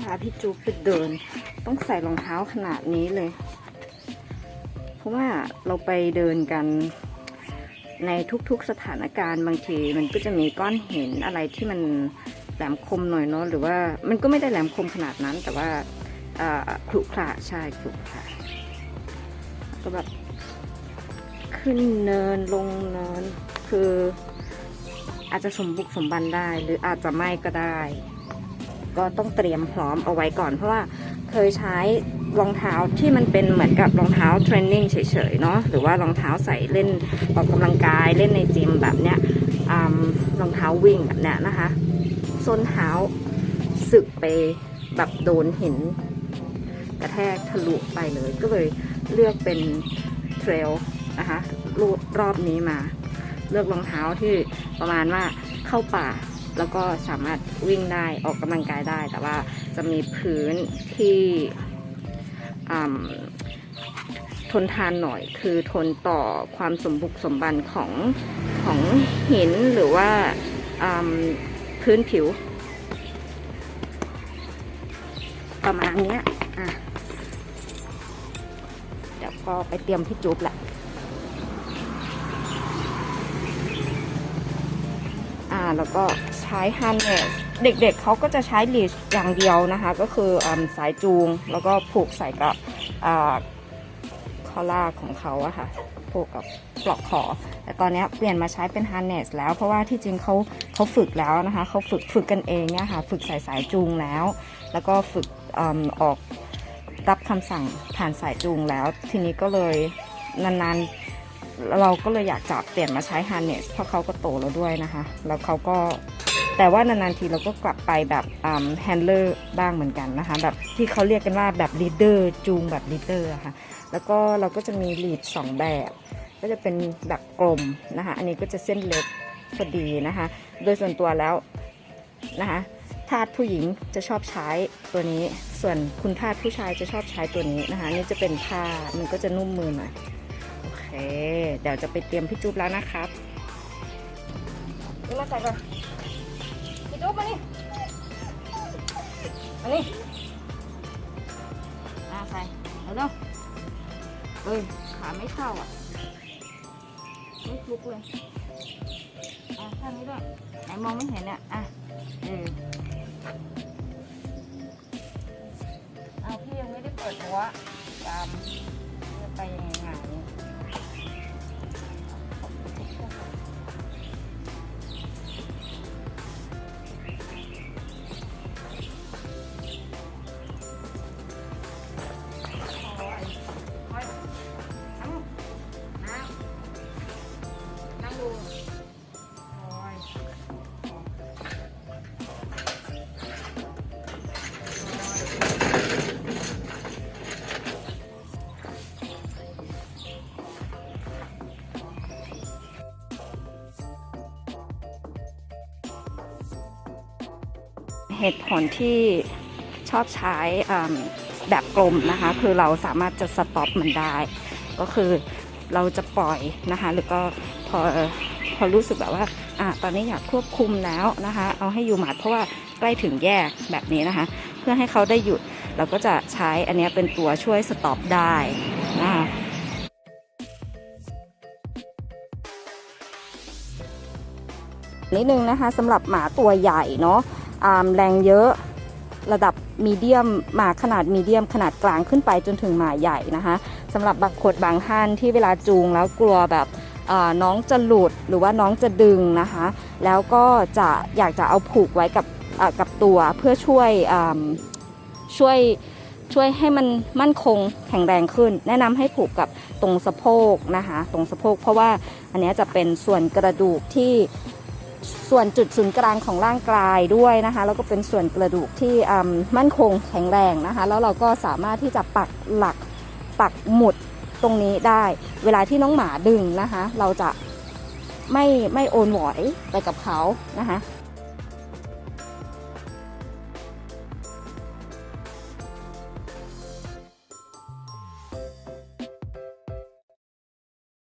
พาพี่จูไปเดิน ต้องใส่รองเท้าขนาดนี้เลย เพราะว่าเราไปเดินกันในทุกๆสถานการณ์บางที มันก็จะมีก้อนหินอะไรที่มัน แหลมคมหน่อยเนาะหรือว่ามันก็ไม่ได้แหลมคมขนาดนั้น แต่ว่าขรุขระใช่ขรุขระก็แบบขึ้นเนินลงเนินคืออาจจะสมบุกสมบันได้หรืออาจจะไม่ก็ได้ ก็ต้องเตรียมพร้อมเอาไว้ก่อน เพราะว่าเคยใช้รองเท้าที่มันเป็นเหมือนกับรองเท้าเทรนนิ่งเฉยๆเนาะหรือว่ารองเท้าใส่เล่นออกกำลังกายเล่นในจิมแบบเนี้ยรองเท้าวิ่งแบบเนี้ยนะคะ ส้นเท้าสึกไปแบบโดนหินกระแทกทะลุไปเลย ก็เลยเลือกเป็นเทรลนะคะรูปรอบนี้มา เลือกรองเท้าที่ประมาณว่าเข้าป่า แล้วก็สามารถวิ่งได้ออกกำลังกายได้ แต่ว่าจะมีพื้นที่ทนทานหน่อย คือทนต่อความสมบุกสมบันของของหินหรือว่า พื้นผิว ประมาณนี้อะเดี๋ยวก็ไปเตรียมพี่จุ๊บแหละอ่าแล้วก็ใช้ฮันเนสเด็กๆเขาก็จะใช้ลีชอย่างเดียวนะคะ ก็คืออสายจูงแล้วก็ผูกใส่กับอ่าคอล่าของเขาอะค่ะ ผูกกับปลอกคอแต่ตอนนี้เปลี่ยนมาใช้เป็นฮันเนสแล้ว เพราะว่าที่จริงเขาเขาฝึกแล้วนะคะเขาฝึกฝึกกันเองเนี่ยค่ะฝึกใส่สายจูงแล้ว แล้วก็ฝึกอออกรับคำสั่งผ่านสายจูงแล้ว ทีนี้ก็เลยนานๆเราก็เลยอยากจะเปลี่ยนมาใช้ harness เพราะเขาก็โตแล้วด้วยนะคะ แล้วเขาก็แต่ว่านานๆทีเราก็กลับไปแบบแฮนเลอร์บ้างเหมือนกันนะคะ แบบที่เขาเรียกกันว่าแบบ leader จูงแบบ leader อะค่ะ แล้วก็เราก็จะมี lead สองแบบ ก็จะเป็นแบบกลมนะคะ อันนี้ก็จะเส้นเล็กพอดีนะคะ โดยส่วนตัวแล้วนะคะทาสผู้หญิงจะชอบใช้ตัวนี้ ส่วนคุณทาสผู้ชายจะชอบใช้ตัวนี้นะคะ นี่จะเป็นผ้ามันก็จะนุ่มมือหน่อยโอเค เดี๋ยวจะไปเตรียมพี่จุ๊บแล้วนะครับนี่มาใส่ก่อนพี่จุ๊บมานี่มานี่อ่าใส่เอาเร็ว เอ้ยขาไม่เข้าอะ ไม่คลุกเลย อะข้างนี้ด้วย ไหนมองไม่เห็นเนี่ยอะ เออ เอาพี่ยังไม่ได้เปิดหัวตามจะไปยังไง เหตุผลที่ชอบใช้แบบกลมนะคะ คือเราสามารถจะสต็อปมันได้ ก็คือเราจะปล่อยนะคะ หรือก็พอพอรู้สึกแบบว่าอะตอนนี้อยากควบคุมแล้วนะคะ เอาให้อยู่หมัดเพราะว่าใกล้ถึงแยกแบบนี้นะคะ เพื่อให้เขาได้หยุดเราก็จะใช้อันนี้เป็นตัวช่วยสต็อปได้นะคะนิดนึงนะคะสำหรับหมาตัวใหญ่เนาะ แรงเยอะระดับมีเดียมหมาขนาดมีเดียมขนาดกลางขึ้นไปจนถึงหมาใหญ่นะคะสำหรับบางคนบางท่านที่เวลาจูงแล้วกลัวแบบน้องจะหลุดหรือว่าน้องจะดึงนะคะ แล้วก็จะอยากจะเอาผูกไว้กับกับตัวเพื่อช่วยช่วยช่วยให้มันมั่นคงแข็งแรงขึ้น แนะนำให้ผูกกับตรงสะโพกนะคะ ตรงสะโพกเพราะว่าอันนี้จะเป็นส่วนกระดูกที่ ส่วนจุดศูนย์กลางของร่างกายด้วยนะคะ แล้วก็เป็นส่วนกระดูกที่มมั่นคงแข็งแรงนะคะ แล้วเราก็สามารถที่จะปักหลักปักหมุดตรงนี้ได้ เวลาที่น้องหมาดึงนะคะ เราจะไม่ไม่โอนหวอยไปกับเขานะคะ